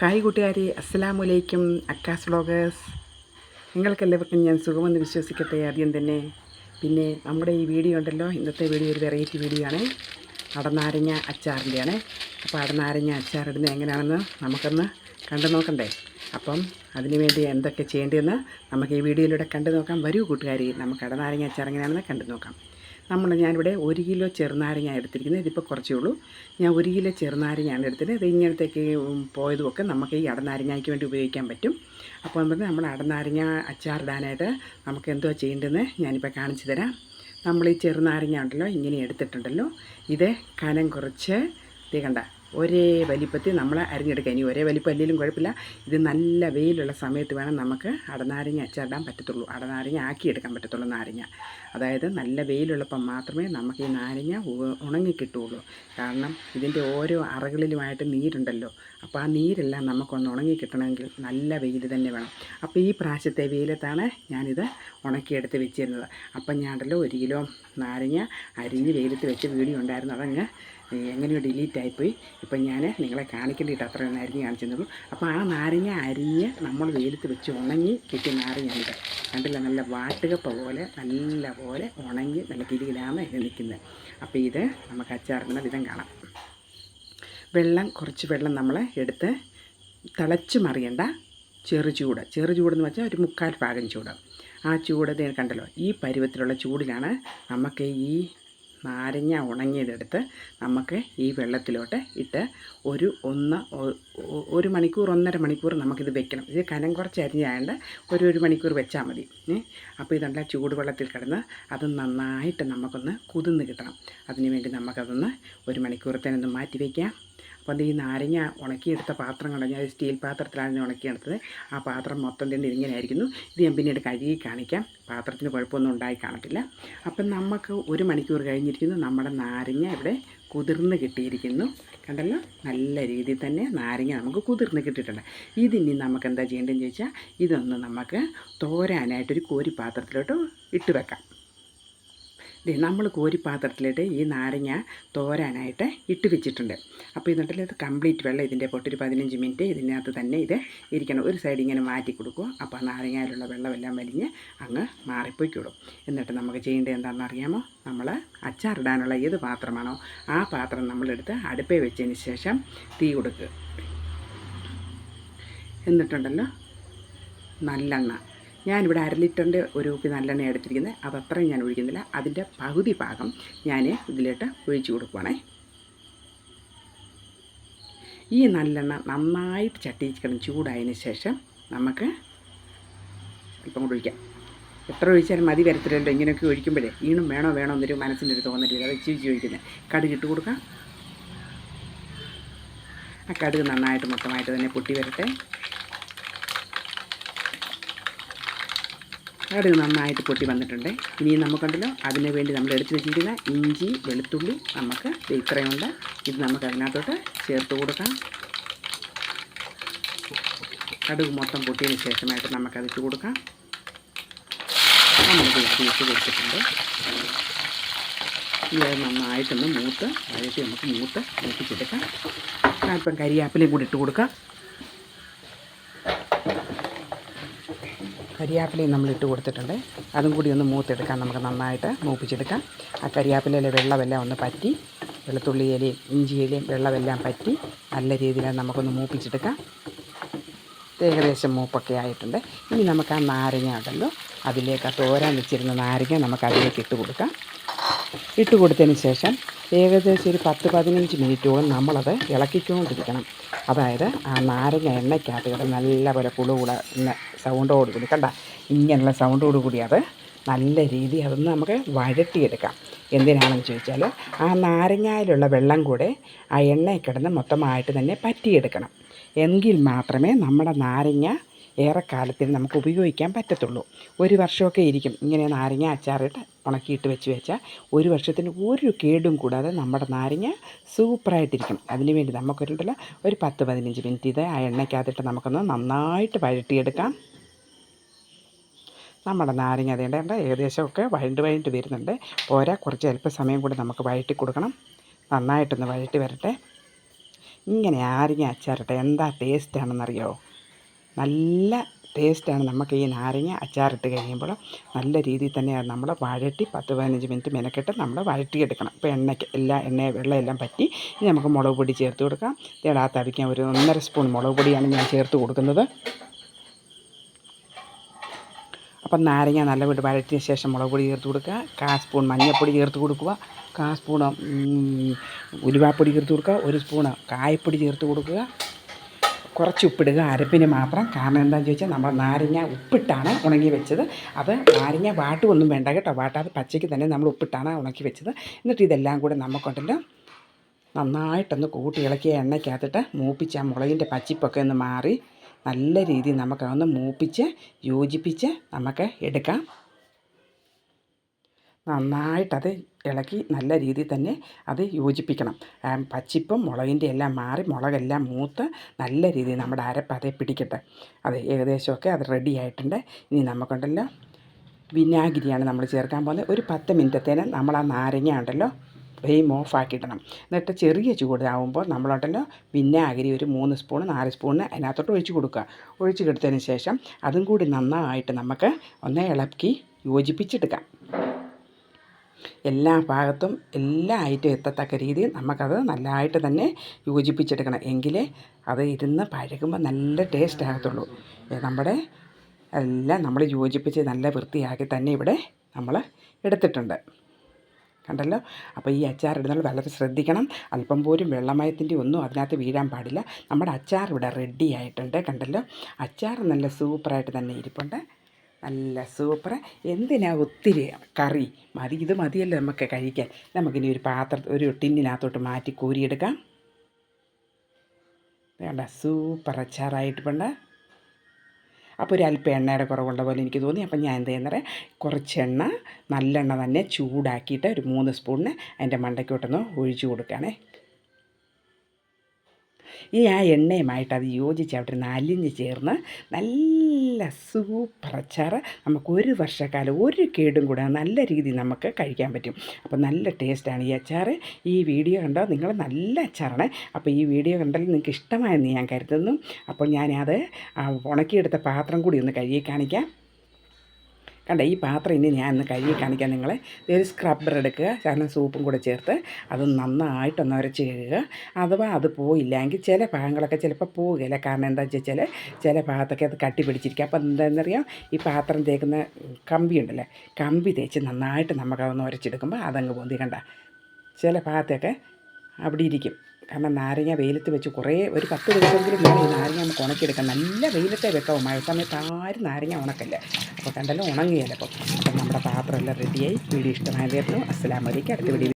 Hi കൂട്ടുകാരി അസ്സലാമു അലൈക്കും അക്കാസ് വ്ളോഗേഴ്സ്. നിങ്ങൾക്കെല്ലാവർക്കും ഞാൻ സുഖമെന്ന് വിശ്വസിക്കട്ടെ ആദ്യം തന്നെ. പിന്നെ നമ്മുടെ ഈ വീഡിയോ ഉണ്ടല്ലോ ഇന്നത്തെ വീഡിയോ ഒരു വെറൈറ്റി വീഡിയോ ആണ്. അടനാരങ്ങ അച്ചാറിന്റെയാണ് അപ്പോൾ അടനാരങ്ങ അച്ചാറിടുന്നത് എങ്ങനെയാണെന്ന് നമുക്കൊന്ന് കണ്ടു നോക്കണ്ടേ? അപ്പം അതിനുവേണ്ടി എന്തൊക്കെ ചെയ്യേണ്ടതെന്ന് നമുക്ക് ഈ വീഡിയോയിലൂടെ കണ്ടു നോക്കാം. വരൂ കൂട്ടുകാരി നമുക്ക് അടനാരങ്ങ അച്ചാർ എങ്ങനെയാണെന്ന് കണ്ടു നോക്കാം. നമ്മൾ ഞാനിവിടെ ഒരു കിലോ ചെറുനാരങ്ങ എടുത്തിരിക്കുന്നത്. ഇതിപ്പോൾ കുറച്ചേ ഉള്ളൂ. ഞാൻ ഒരു കിലോ ചെറുനാരങ്ങയാണ് എടുത്തത് ഇത് ഇങ്ങനത്തേക്ക് പോയതുമൊക്കെ നമുക്ക് ഈ അടനാരങ്ങയ്ക്ക് വേണ്ടി ഉപയോഗിക്കാൻ പറ്റും. അപ്പോൾ നമ്മൾ നമ്മൾ അടനാരങ്ങ അച്ചാറിടാനായിട്ട് നമുക്ക് എന്തുവാ ചെയ്യേണ്ടതെന്ന് ഞാനിപ്പോൾ കാണിച്ചു തരാം. നമ്മൾ ഈ ചെറുനാരങ്ങ ഉണ്ടല്ലോ ഇങ്ങനെ എടുത്തിട്ടുണ്ടല്ലോ. ഇത് കനം കുറച്ച് ഇത് കണ്ട ഒരേ വലിപ്പത്തിൽ നമ്മൾ അരിഞ്ഞെടുക്കുക. ഇനി ഒരേ വലിപ്പം അല്ലെങ്കിലും കുഴപ്പമില്ല. ഇത് നല്ല വെയിലുള്ള സമയത്ത് വേണം നമുക്ക് അടനാരങ്ങ അച്ചാറിടാൻ പറ്റത്തുള്ളൂ. അടനാരങ്ങ ആക്കിയെടുക്കാൻ പറ്റത്തുള്ളൂ നാരങ്ങ. അതായത് നല്ല വെയിലുള്ളപ്പം മാത്രമേ നമുക്ക് ഈ നാരങ്ങ ഉണങ്ങിക്കിട്ടുള്ളൂ കാരണം ഇതിന്റെ ഓരോ അറകളിലുമായിട്ട് നീരുണ്ടല്ലോ. അപ്പോൾ ആ നീരെല്ലാം നമുക്കൊന്ന് ഉണങ്ങി കിട്ടണമെങ്കിൽ നല്ല വെയിൽ തന്നെ വേണം. അപ്പോൾ ഈ പ്രാവശ്യത്തെ വെയിലത്താണ് ഞാനിത് ഉണക്കിയെടുത്ത് വെച്ചിരുന്നത്. അപ്പം ഞാനല്ലോ ഒരു കിലോ നാരങ്ങ അരിഞ്ഞ് വെയിലത്ത് വെച്ച് വീഡിയോ ഉണ്ടായിരുന്നു. അതങ്ങ് എങ്ങനെയോ ഡിലീറ്റ് ആയിപ്പോയി. ഇപ്പം ഞാൻ നിങ്ങളെ കാണിക്കേണ്ടിയിട്ട് അത്ര അരിഞ്ഞ് കാണിച്ചെന്നുള്ളൂ അപ്പോൾ ആ നാരങ്ങ അരിഞ്ഞ് നമ്മൾ വെയിലത്ത് വെച്ച് ഉണങ്ങി കിട്ടിയ നാരങ്ങയാണിത്. കണ്ടില്ല? നല്ല വാട്ടുകപ്പ പോലെ നല്ല പോലെ ഉണങ്ങി നല്ല കിരികിലാണ് ഇത് നിൽക്കുന്നത്. അപ്പോൾ ഇത് നമുക്ക് അച്ചാറിടുന്ന വിധം കാണാം. വെള്ളം കുറച്ച് വെള്ളം നമ്മൾ എടുത്ത് തിളച്ച് മറിയണ്ട ചെറു ചൂട്. ചെറു ചൂടെന്ന് വെച്ചാൽ ഒരു മുക്കാൽ പാകം ചൂട്. ആ ചൂട് കണ്ടല്ലോ? ഈ പരുവത്തിലുള്ള ചൂടിലാണ് നമുക്ക് ഈ നാരങ്ങ ഉണങ്ങിയതെടുത്ത് നമുക്ക് ഈ വെള്ളത്തിലോട്ട് ഇട്ട് ഒരു ഒന്ന് ഒരു മണിക്കൂർ ഒന്നര മണിക്കൂർ നമുക്കിത് വെക്കണം. ഇത് കനം കുറച്ച് അരിഞ്ഞായതുകൊണ്ട് ഒരു ഒരു മണിക്കൂർ വെച്ചാൽ മതി. അപ്പോൾ ഇതുണ്ട് ചൂടുവെള്ളത്തിൽ കിടന്ന് അത് നന്നായിട്ട് നമുക്കൊന്ന് കുതിർന്ന് കിട്ടണം. അതിനുവേണ്ടി നമുക്കതൊന്ന് ഒരു മണിക്കൂർ മണിക്കൂറത്തേനൊന്ന് മാറ്റി വയ്ക്കാം അപ്പോൾ ഈ നാരങ്ങ ഉണക്കിയെടുത്ത പാത്രം കൊണ്ട് ഞാൻ സ്റ്റീൽ പാത്രത്തിലാണ് ഞാൻ ഉണക്കിയെടുത്തത്. ആ പാത്രം മൊത്തം തന്നെ ഇങ്ങനെയായിരിക്കുന്നു. ഇത് ഞാൻ പിന്നീട് കഴുകി കാണിക്കാം. പാത്രത്തിന് കുഴപ്പമൊന്നും ഉണ്ടായി കാണത്തില്ല. അപ്പം നമുക്ക് ഒരു മണിക്കൂർ കഴിഞ്ഞിരിക്കുന്നു. നമ്മുടെ നാരങ്ങ ഇവിടെ കുതിർന്ന് കിട്ടിയിരിക്കുന്നു. കണ്ടല്ലോ? നല്ല രീതിയിൽ തന്നെ നാരങ്ങ നമുക്ക് കുതിർന്ന് കിട്ടിയിട്ടുണ്ട്. ഇതിനി നമുക്ക് എന്താ ചെയ്യേണ്ടതെന്ന് ചോദിച്ചാൽ ഇതൊന്ന് നമുക്ക് തോരാനായിട്ടൊരു കോരി പാത്രത്തിലോട്ട് ഇട്ട് വെക്കാം. നമ്മൾ കോരി പാത്രത്തിലിട്ട് ഈ നാരങ്ങ തോരാനായിട്ട് ഇട്ട് വെച്ചിട്ടുണ്ട്. അപ്പോൾ എന്നിട്ട് ഇത് കംപ്ലീറ്റ് വെള്ളം ഇതിന്റെ പൊട്ടൊരു പതിനഞ്ച് മിനിറ്റ് ഇതിനകത്ത് തന്നെ ഇത് ഇരിക്കണം. ഒരു സൈഡ് ഇങ്ങനെ മാറ്റി കൊടുക്കുക. അപ്പോൾ നാരങ്ങയിലുള്ള വെള്ളമെല്ലാം വലിഞ്ഞ് അങ്ങ് മാറിപ്പോയിക്കോളും എന്നിട്ട് നമുക്ക് ചെയ്യേണ്ടത് എന്താണെന്ന് അറിയാമോ? നമ്മൾ അച്ചാറിടാനുള്ള ഏത് പാത്രമാണോ ആ പാത്രം നമ്മളെടുത്ത് അടുപ്പേ വെച്ചതിന് ശേഷം തീ കൊടുക്കുക. എന്നിട്ടുണ്ടല്ലോ നല്ലെണ്ണ. ഞാനിവിടെ അര ലിറ്ററിന്റെ ഒരു കുപ്പി നല്ലെണ്ണ എടുത്തിരിക്കുന്നത്. അതത്രയും ഞാൻ ഒഴിക്കുന്നില്ല. അതിന്റെ പകുതി ഭാഗം ഞാൻ ഇതിലിട്ട് ഒഴിച്ചു കൊടുക്കുവാണേ. ഈ നല്ലെണ്ണ നന്നായിട്ട് ചട്ടിച്ചിക്കണം ചൂടായതിന് ശേഷം നമുക്ക് അല്പം കൂടി ഒഴിക്കാം. എത്ര ഒഴിച്ചാലും മതി വരത്തില്ലല്ലോ. ഇങ്ങനെയൊക്കെ ഒഴിക്കുമ്പോഴേ ഈണും വേണോ വേണോ എന്നൊരു മനസ്സിന്റെ ഒരു തോന്നലില്ല അത് ഇച്ചിരി ചോദിക്കുന്നത് കടുക് ഇട്ട് കൊടുക്കാം. ആ കടുക് നന്നായിട്ട് മൊത്തമായിട്ട് തന്നെ പൊട്ടി വരട്ടെ. കടുക് നന്നായിട്ട് പൊട്ടി വന്നിട്ടുണ്ട്. ഇനി നമുക്കുണ്ടല്ലോ അതിന് വേണ്ടി നമ്മൾ എടുത്തു വെച്ചിരിക്കുന്ന ഇഞ്ചി വെളുത്തുള്ളി നമുക്ക് ഇത്രയുണ്ട്. ഇത് നമുക്ക് അതിനകത്തോട്ട് ചേർത്ത് കൊടുക്കാം. കടുക് മൊത്തം പൊട്ടിയതിന് ശേഷമായിട്ട് നമുക്കത് ഇട്ട് കൊടുക്കാം. നമ്മളിത് ഇട്ട് കൊടുത്തിട്ടുണ്ട്. ഇനി അത് നന്നായിട്ടൊന്ന് മൂത്ത് വഴറ്റി നമുക്ക് മൂത്ത് മൂപ്പിച്ചെടുക്കാം. ഇപ്പം കരിയാപ്പിലയും കൂടി ഇട്ട് കൊടുക്കാം. കരിയാപ്പിലയും നമ്മൾ ഇട്ട് കൊടുത്തിട്ടുണ്ട്. അതും കൂടി ഒന്ന് മൂത്തെടുക്കാൻ നമുക്ക് നന്നായിട്ട് മൂപ്പിച്ചെടുക്കാം. ആ കരിയാപ്പിലയിലെ വെള്ളമെല്ലാം ഒന്ന് പറ്റി വെളുത്തുള്ളി ഇലയും ഇഞ്ചി ഇലയും വെള്ളമെല്ലാം പറ്റി നല്ല രീതിയിൽ നമുക്കൊന്ന് മൂപ്പിച്ചെടുക്കാം. ഏകദേശം മൂപ്പൊക്കെ ആയിട്ടുണ്ട്. ഇനി നമുക്ക് ആ നാരങ്ങ ഉണ്ടല്ലോ അതിലേക്ക് ആ തോരാൻ വെച്ചിരുന്ന നാരങ്ങ നമുക്ക് അതിലേക്ക് ഇട്ട് കൊടുക്കാം. ഇട്ട് കൊടുത്തതിന് ശേഷം ഏകദേശം ഒരു പത്ത് പതിനഞ്ച് മിനിറ്റോളം നമ്മളത് ഇളക്കിക്കൊണ്ടിരിക്കണം. അതായത് ആ നാരങ്ങ എണ്ണയ്ക്കകത്ത് കിടന്ന് നല്ലപോലെ ഇന്ന് സൗണ്ടോട് കൂടി. കണ്ട? ഇങ്ങനെയുള്ള സൗണ്ടോട് കൂടി അത് നല്ല രീതി അതൊന്ന് നമുക്ക് വഴട്ടിയെടുക്കാം എന്തിനാണെന്ന് ചോദിച്ചാൽ ആ നാരങ്ങയിലുള്ള വെള്ളം കൂടെ ആ എണ്ണയിൽ കിടന്ന് മൊത്തമായിട്ട് തന്നെ പറ്റിയെടുക്കണം. എങ്കിൽ മാത്രമേ നമ്മുടെ നാരങ്ങ ഏറെക്കാലത്തിന് നമുക്ക് ഉപയോഗിക്കാൻ പറ്റത്തുള്ളൂ. ഒരു വർഷമൊക്കെ ഇരിക്കും. ഇങ്ങനെ നാരങ്ങ അച്ചാറിട്ട് ഉണക്കിയിട്ട് വെച്ച് വെച്ചാൽ ഒരു വർഷത്തിന് ഒരു കേടും കൂടാതെ നമ്മുടെ നാരങ്ങ സൂപ്പറായിട്ടിരിക്കും. അതിന് വേണ്ടി നമുക്കൊരുണ്ടല്ലോ ഒരു പത്ത് പതിനഞ്ച് മിനിറ്റ് ഇത് ആ എണ്ണയ്ക്കകത്തിട്ട് നമുക്കൊന്ന് നന്നായിട്ട് വഴട്ടിയെടുക്കാം നമ്മുടെ നാരങ്ങ അതേണ്ട ഏകദേശമൊക്കെ വഴണ്ട് വഴണ്ട് വരുന്നുണ്ട്. പോരാ കുറച്ച് അല്പസമയം കൂടി നമുക്ക് വഴറ്റി കൊടുക്കണം. നന്നായിട്ടൊന്ന് വഴറ്റി വരട്ടെ. ഇങ്ങനെ ആരെങ്കിലും അച്ചാറട്ടെ എന്താ ടേസ്റ്റാണെന്നറിയോ നല്ല ടേസ്റ്റാണ് നമുക്ക് ഈ നാരങ്ങ അച്ചാറിട്ട് കഴിയുമ്പോൾ. നല്ല രീതിയിൽ തന്നെ നമ്മൾ വഴറ്റി പത്ത് പതിനഞ്ച് മിനിറ്റ് മെനക്കെട്ട് നമ്മൾ വഴറ്റിയെടുക്കണം. ഇപ്പോൾ എണ്ണയ്ക്ക് എല്ലാ എണ്ണ വെള്ളമെല്ലാം പറ്റി ഇനി നമുക്ക് മുളക് പൊടി ചേർത്ത് കൊടുക്കാം. തേടാ തവിക്കാൻ ഒരു ഒന്നര സ്പൂൺ മുളക് പൊടിയാണ് ഞാൻ ചേർത്ത് കൊടുക്കുന്നത്. അപ്പം നാരങ്ങ നല്ലപോലെ വഴറ്റിയ ശേഷം മുളക് പൊടി ചേർത്ത് കൊടുക്കുക. കാ സ്പൂൺ മഞ്ഞൾപ്പൊടി ചേർത്ത് കൊടുക്കുക. കാ സ്പൂണ് ഉലുവാപ്പൊടി ചേർത്ത് കൊടുക്കുക. ഒരു സ്പൂണ് കായപ്പൊടി ചേർത്ത് കൊടുക്കുക. കുറച്ച് ഉപ്പിടുക. അരപ്പിന് മാത്രം. കാരണം എന്താണെന്ന് ചോദിച്ചാൽ നമ്മൾ നാരങ്ങ ഉപ്പിട്ടാണ് ഉണങ്ങി വെച്ചത്. അത് നാരങ്ങ വാട്ടുമൊന്നും വേണ്ട കേട്ടോ. വാട്ടാതെ പച്ചയ്ക്ക് തന്നെ നമ്മൾ ഉപ്പിട്ടാണ് ഉണക്കി വെച്ചത്. എന്നിട്ട് ഇതെല്ലാം കൂടെ നമുക്കുണ്ടല്ലോ നന്നായിട്ടൊന്ന് കൂട്ടി ഇളക്കിയ എണ്ണയ്ക്കകത്തിട്ട് മൂപ്പിച്ച് ആ മുളകിന്റെ പച്ചിപ്പൊക്കെ ഒന്ന് മാറി നല്ല രീതിയിൽ നമുക്കതൊന്ന് മൂപ്പിച്ച് യോജിപ്പിച്ച് നമുക്ക് എടുക്കാം. നന്നായിട്ടത് ഇളക്കി നല്ല രീതിയിൽ തന്നെ അത് യോജിപ്പിക്കണം. പച്ചിപ്പും മുളകിന്റെ എല്ലാം മാറി മുളകെല്ലാം മൂത്ത് നല്ല രീതിയിൽ നമ്മുടെ അരപ്പ് അതേ പിടിക്കട്ടെ. അത് ഏകദേശമൊക്കെ അത് റെഡി ആയിട്ടുണ്ട്. ഇനി നമുക്കുണ്ടല്ലോ വിനാഗിരിയാണ് നമ്മൾ ചേർക്കാൻ പോകുന്നത്. ഒരു പത്ത് മിനിറ്റത്തേന് നമ്മൾ ആ നാരങ്ങ ഉണ്ടല്ലോ ഫ്ലെയിം ഓഫ് ആക്കിയിടണം. എന്നിട്ട് ചെറിയ ചൂടാവുമ്പോൾ നമ്മളുണ്ടല്ലോ വിനാഗിരി ഒരു മൂന്ന് സ്പൂൺ നാല് സ്പൂണ് അതിനകത്തോട്ട് ഒഴിച്ച് കൊടുക്കുക. ഒഴിച്ച് കൊടുത്തതിന് ശേഷം അതും കൂടി നന്നായിട്ട് നമുക്ക് ഒന്ന് ഇളക്കി യോജിപ്പിച്ചെടുക്കാം. എല്ലാ ഭാഗത്തും എല്ലാ ഐറ്റം എത്തത്തക്ക രീതിയിൽ നമുക്കത് നല്ലതായിട്ട് തന്നെ യോജിപ്പിച്ചെടുക്കണം. എങ്കിലേ അത് ഇരുന്ന് പഴകുമ്പോൾ നല്ല ടേസ്റ്റ് ആകത്തുള്ളൂ. നമ്മുടെ എല്ലാം നമ്മൾ യോജിപ്പിച്ച് നല്ല വൃത്തിയാക്കി തന്നെ ഇവിടെ നമ്മൾ എടുത്തിട്ടുണ്ട്. കണ്ടല്ലോ? അപ്പോൾ ഈ അച്ചാർ ഇടുന്നത് വളരെ ശ്രദ്ധിക്കണം. അല്പം പോലും വെള്ളമയത്തിന്റെ ഒന്നും അതിനകത്ത് വീഴാൻ പാടില്ല. നമ്മുടെ അച്ചാർ ഇവിടെ റെഡി ആയിട്ടുണ്ട്. കണ്ടല്ലോ? അച്ചാർ നല്ല സൂപ്പറായിട്ട് തന്നെ ഇരിപ്പുണ്ട്. നല്ല സൂപ്പർ എന്തിനാ ഒത്തിരി കറി? മതി ഇത് മതിയല്ലോ നമുക്ക് കഴിക്കാൻ. നമുക്കിനി ഒരു പാത്ര ഒരു ടിന്നിനകത്തോട്ട് മാറ്റി കോരിയെടുക്കാം. വേണ്ട സൂപ്പർ അച്ചാറായിട്ട് വേണ്ട. അപ്പോൾ ഒരു അല്പം എണ്ണയുടെ കുറവുള്ള പോലെ എനിക്ക് തോന്നി. അപ്പം ഞാൻ എന്ത് ചെയ്യുന്നത് കുറച്ച് എണ്ണ നല്ലെണ്ണ തന്നെ ചൂടാക്കിയിട്ട് ഒരു മൂന്ന് സ്പൂണിന് അതിന്റെ മണ്ടയ്ക്കോട്ടൊന്ന് ഒഴിച്ചു കൊടുക്കുകയാണേ. ഈ ആ എണ്ണയുമായിട്ട് അത് യോജിച്ച് അവിടെ നിന്ന് അലിഞ്ഞ് ചേർന്ന് നല്ല സൂപ്പർ അച്ചാറ് നമുക്ക് ഒരു വർഷക്കാലം ഒരു കേടും കൂടെ നല്ല രീതിയിൽ നമുക്ക് കഴിക്കാൻ പറ്റും. അപ്പോൾ നല്ല ടേസ്റ്റാണ് ഈ അച്ചാർ ഈ വീഡിയോ കണ്ടോ? നിങ്ങൾ നല്ല അച്ചാറാണ്. അപ്പോൾ ഈ വീഡിയോ കണ്ടാൽ നിങ്ങൾക്ക് ഇഷ്ടമായെന്ന് ഞാൻ കരുതുന്നു. അപ്പോൾ ഞാനത് ഉണക്കിയെടുത്ത പാത്രം കൂടി ഒന്ന് കഴുകി കാണിക്കാം. കണ്ട ഈ പാത്രം ഇനി ഞാൻ ഒന്ന് കഴുകി കാണിക്കാം നിങ്ങളെ. ഒരു സ്ക്രബ്ബർ എടുക്കുക കാരണം സൂപ്പും കൂടെ ചേർത്ത് അത് നന്നായിട്ടൊന്ന് ഉരച്ച് കഴുകുക. അഥവാ അത് പോയില്ലെങ്കിൽ ചില ഭാഗങ്ങളൊക്കെ ചിലപ്പോൾ പോവുകയില്ല. കാരണം എന്താ വെച്ചാൽ ചില ഭാഗത്തൊക്കെ അത് കട്ടി പിടിച്ചിരിക്കുക അപ്പോൾ എന്താണെന്നറിയാം? ഈ പാത്രം തേക്കുന്ന കമ്പി ഉണ്ടല്ലേ കമ്പി തേച്ച് നന്നായിട്ട് നമുക്കതൊന്ന് ഉരച്ചെടുക്കുമ്പോൾ അതങ്ങ് പൊന്തി. കണ്ട? ചില ഭാഗത്തൊക്കെ അവിടെ ഇരിക്കും കാരണം നാരങ്ങ വെയിലത്ത് വെച്ച് കുറേ ഒരു പത്ത് ദിവസമെങ്കിലും വേണം ഈ നാരങ്ങ നമുക്ക് ഉണക്കിയെടുക്കാം നല്ല വെയിലത്തെ വെക്കാവും മഴ സമയത്ത് ആരും നാരങ്ങ ഉണക്കല്ല. അപ്പോൾ കണ്ടല്ലോ ഉണങ്ങിയല്ലോ അപ്പം നമ്മുടെ പാത്രമെല്ലാം റെഡിയായി വീഡിയോ ഇഷ്ടമായിരുന്നു അസ്സലാമലൈക്കും അടുത്ത വീഡിയോ